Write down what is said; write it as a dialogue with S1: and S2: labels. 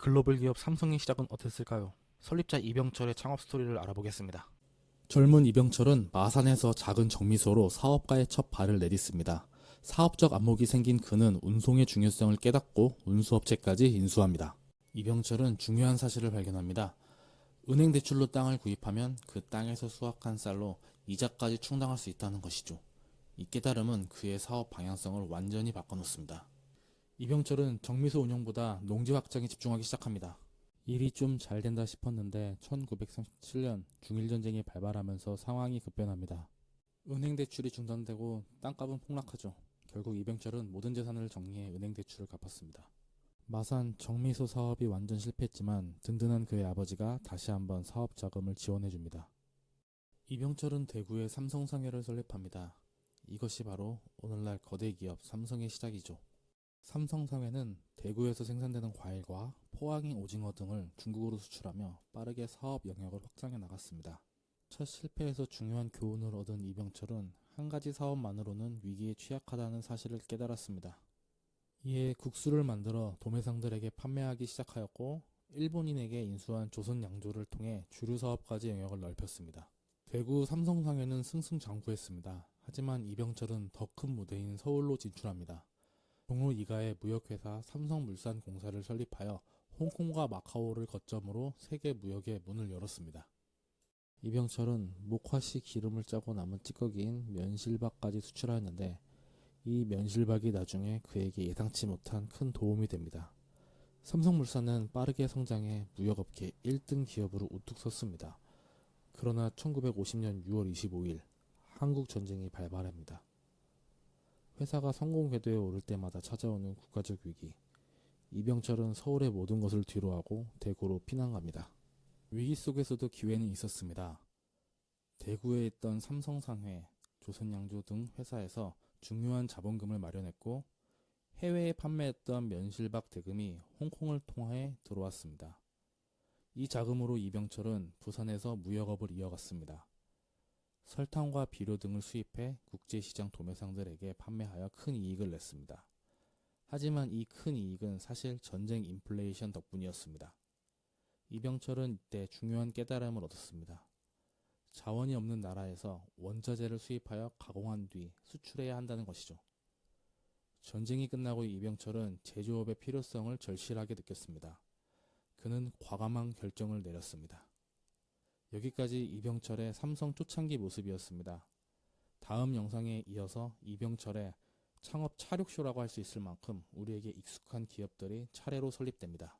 S1: 글로벌 기업 삼성의 시작은 어땠을까요? 설립자 이병철의 창업 스토리를 알아보겠습니다.
S2: 젊은 이병철은 마산에서 작은 정미소로 사업가의 첫 발을 내딛습니다. 사업적 안목이 생긴 그는 운송의 중요성을 깨닫고 운수업체까지 인수합니다. 이병철은 중요한 사실을 발견합니다. 은행 대출로 땅을 구입하면 그 땅에서 수확한 쌀로 이자까지 충당할 수 있다는 것이죠. 이 깨달음은 그의 사업 방향성을 완전히 바꿔놓습니다. 이병철은 정미소 운영보다 농지 확장에 집중하기 시작합니다. 일이 좀 잘 된다 싶었는데 1937년 중일전쟁이 발발하면서 상황이 급변합니다. 은행 대출이 중단되고 땅값은 폭락하죠. 결국 이병철은 모든 재산을 정리해 은행 대출을 갚았습니다. 마산 정미소 사업이 완전 실패했지만 든든한 그의 아버지가 다시 한번 사업 자금을 지원해 줍니다. 이병철은 대구에 삼성상회를 설립합니다. 이것이 바로 오늘날 거대 기업 삼성의 시작이죠. 삼성상회는 대구에서 생산되는 과일과 포항의 오징어 등을 중국으로 수출하며 빠르게 사업 영역을 확장해 나갔습니다. 첫 실패에서 중요한 교훈을 얻은 이병철은 한 가지 사업만으로는 위기에 취약하다는 사실을 깨달았습니다. 이에 국수를 만들어 도매상들에게 판매하기 시작하였고 일본인에게 인수한 조선 양조를 통해 주류 사업까지 영역을 넓혔습니다. 대구 삼성상회는 승승장구했습니다. 하지만 이병철은 더 큰 무대인 서울로 진출합니다. 종로 이가의 무역회사 삼성물산공사를 설립하여 홍콩과 마카오를 거점으로 세계 무역의 문을 열었습니다. 이병철은 목화씨 기름을 짜고 남은 찌꺼기인 면실박까지 수출하였는데 이 면실박이 나중에 그에게 예상치 못한 큰 도움이 됩니다. 삼성물산은 빠르게 성장해 무역업계 1등 기업으로 우뚝 섰습니다. 그러나 1950년 6월 25일 한국 전쟁이 발발합니다. 회사가 성공 궤도에 오를 때마다 찾아오는 국가적 위기. 이병철은 서울의 모든 것을 뒤로하고 대구로 피난 갑니다. 위기 속에서도 기회는 있었습니다. 대구에 있던 삼성상회, 조선양조 등 회사에서 중요한 자본금을 마련했고 해외에 판매했던 면실박 대금이 홍콩을 통해 들어왔습니다. 이 자금으로 이병철은 부산에서 무역업을 이어갔습니다. 설탕과 비료 등을 수입해 국제시장 도매상들에게 판매하여 큰 이익을 냈습니다. 하지만 이 큰 이익은 사실 전쟁 인플레이션 덕분이었습니다. 이병철은 이때 중요한 깨달음을 얻었습니다. 자원이 없는 나라에서 원자재를 수입하여 가공한 뒤 수출해야 한다는 것이죠. 전쟁이 끝나고 이병철은 제조업의 필요성을 절실하게 느꼈습니다. 그는 과감한 결정을 내렸습니다. 여기까지 이병철의 삼성 초창기 모습이었습니다. 다음 영상에 이어서 이병철의 창업 차력쇼라고 할 수 있을 만큼 우리에게 익숙한 기업들이 차례로 설립됩니다.